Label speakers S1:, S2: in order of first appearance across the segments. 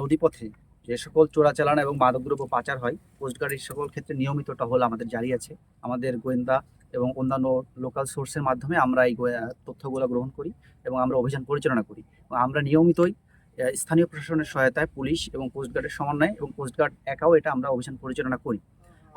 S1: নদীপথে যে সকল চোরাচালান এবং মাদকদ্রব্য পাচার হয় কোস্টগার্ডের সকল ক্ষেত্রে নিয়মিত টহল আমাদের জারি আছে আমাদের গোয়েন্দা এবং অন্যান্য লোকাল সোর্সের মাধ্যমে আমরা এই তথ্যগুলো গ্রহণ করি এবং আমরা অভিযান পরিচালনা করি আমরা নিয়মিতই স্থানীয় প্রশাসনের সহায়তায় পুলিশ এবং কোস্টগার্ডের সমন্বয় এবং কোস্টগার্ড একাও এটা আমরা অভিযান পরিচালনা করি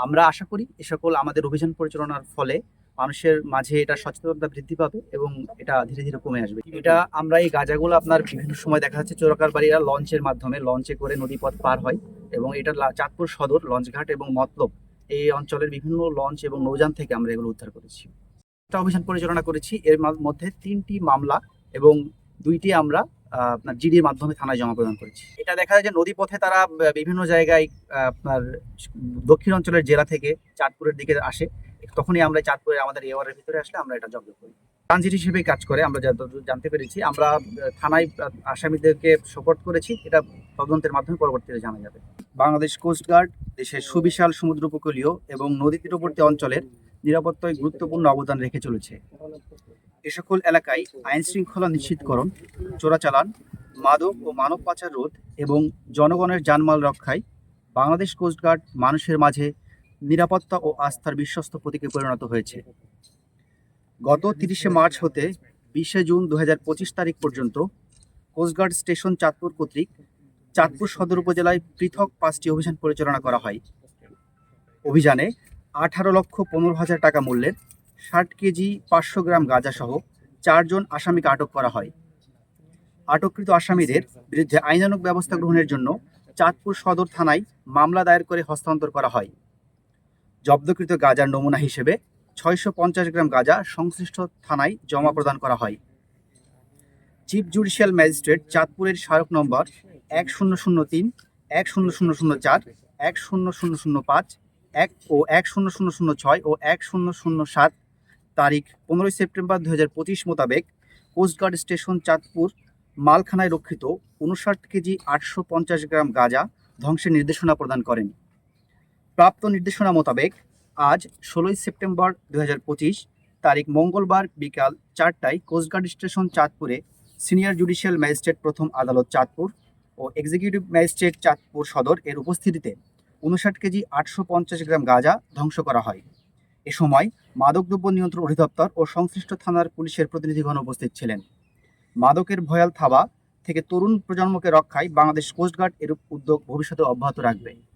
S1: আমরা আশা করি এ সকল আমাদের অভিযান পরিচালনার ফলে মানুষের মাঝে এটা সচেতনতা বৃদ্ধি পাবে এবং এটা ধীরে ধীরে কমে আসবে এটা আমরা এই গাজাগুলো আপনার বিভিন্ন সময় দেখা যাচ্ছে চোরাকার বাড়িরা লঞ্চের মাধ্যমে লঞ্চে করে নদীপথ পার হয় এবং এটা চাঁদপুর সদর লঞ্চঘাট এবং মতলব এই অঞ্চলের বিভিন্ন লঞ্চ এবং নৌযান থেকে আমরা এগুলো উদ্ধার করেছি একটা অভিযান পরিচালনা করেছি এর মধ্যে তিনটি মামলা এবং দুইটি আমরা আপনার জিডির মাধ্যমে থানায় জমা প্রদান করেছি এটা দেখা যায় যে নদীপথে তারা বিভিন্ন জায়গায় আপনার দক্ষিণ অঞ্চলের জেলা থেকে চাঁদপুরের দিকে আসে তখনই আমরা চাঁদপুরে আমাদের এওয়ারের ভিতরে আসলে আমরা এটা জব্দ করি ট্রানজিট হিসেবে কাজ করে আমরা যতদূর জানতে পেরেছি আমরা থানায় আসামিদেরকে সোপোর্ট করেছি এটা তদন্তের মাধ্যমে পরবর্তীতে জানা যাবে বাংলাদেশ কোস্টগার্ড দেশের সুবিশাল সমুদ্র উপকূলীয় এবং নদী তীরবর্তী অঞ্চলের নিরাপত্তায় গুরুত্বপূর্ণ অবদান রেখে চলেছে এ সকল এলাকায় আইন শৃঙ্খলা নিশ্চিতকরণ চোরাচালান মাদক ও মানব পাচার রোধ এবং জনগণের জানমাল রক্ষায় বাংলাদেশ কোস্টগার্ড মানুষের মাঝে নিরাপত্তা ও আস্থার বিশ্বস্ত প্রতীকে পরিণত হয়েছে গত তিরিশে মার্চ হতে বিশে জুন দু তারিখ পর্যন্ত কোস্টগার্ড স্টেশন চাঁদপুর কর্তৃক চাঁদপুর সদর উপজেলায় পৃথক পাঁচটি অভিযান পরিচালনা করা হয় অভিযানে আঠারো লক্ষ পনেরো হাজার টাকা মূল্যের ষাট কেজি পাঁচশো গ্রাম গাঁজাসহ চারজন আসামিকে আটক করা হয় আটককৃত আসামিদের বিরুদ্ধে আইনানুক ব্যবস্থা গ্রহণের জন্য চাঁদপুর সদর থানায় মামলা দায়ের করে হস্তান্তর করা হয় জব্দকৃত গাঁজার নমুনা হিসেবে ছয়শো পঞ্চাশ গ্রাম গাঁজা সংশ্লিষ্ট থানায় জমা প্রদান করা হয় চিফ জুডিশিয়াল ম্যাজিস্ট্রেট চাঁদপুরের স্মারক নম্বর এক শূন্য শূন্য তিন এক শূন্য শূন্য শূন্য চার এক শূন্য শূন্য শূন্য পাঁচ এক ও এক শূন্য শূন্য শূন্য ছয় ও এক শূন্য শূন্য সাত তারিখ পনেরোই সেপ্টেম্বর দু হাজার পঁচিশ মোতাবেক কোস্টগার্ড স্টেশন চাঁদপুর মালখানায় রক্ষিত উনষাট কেজি আটশো পঞ্চাশ গ্রাম গাঁজা ধ্বংসের নির্দেশনা প্রদান করেন প্রাপ্ত নির্দেশনা মোতাবেক আজ ষোলোই সেপ্টেম্বর দু তারিখ মঙ্গলবার বিকাল চারটায় কোস্টগার্ড স্টেশন চাঁদপুরে সিনিয়র জুডিশিয়াল ম্যাজিস্ট্রেট প্রথম আদালত চাঁদপুর ও এক্সিকিউটিভ ম্যাজিস্ট্রেট চাঁদপুর সদর এর উপস্থিতিতে উনষাট কেজি আটশো পঞ্চাশ গ্রাম গাঁজা ধ্বংস করা হয় এ সময় মাদকদ্রব্য নিয়ন্ত্রণ অধিদপ্তর ও সংশ্লিষ্ট থানার পুলিশের প্রতিনিধিগণ উপস্থিত ছিলেন মাদকের ভয়াল থাবা থেকে তরুণ প্রজন্মকে রক্ষায় বাংলাদেশ কোস্টগার্ড এরূপ উদ্যোগ ভবিষ্যতে অব্যাহত রাখবে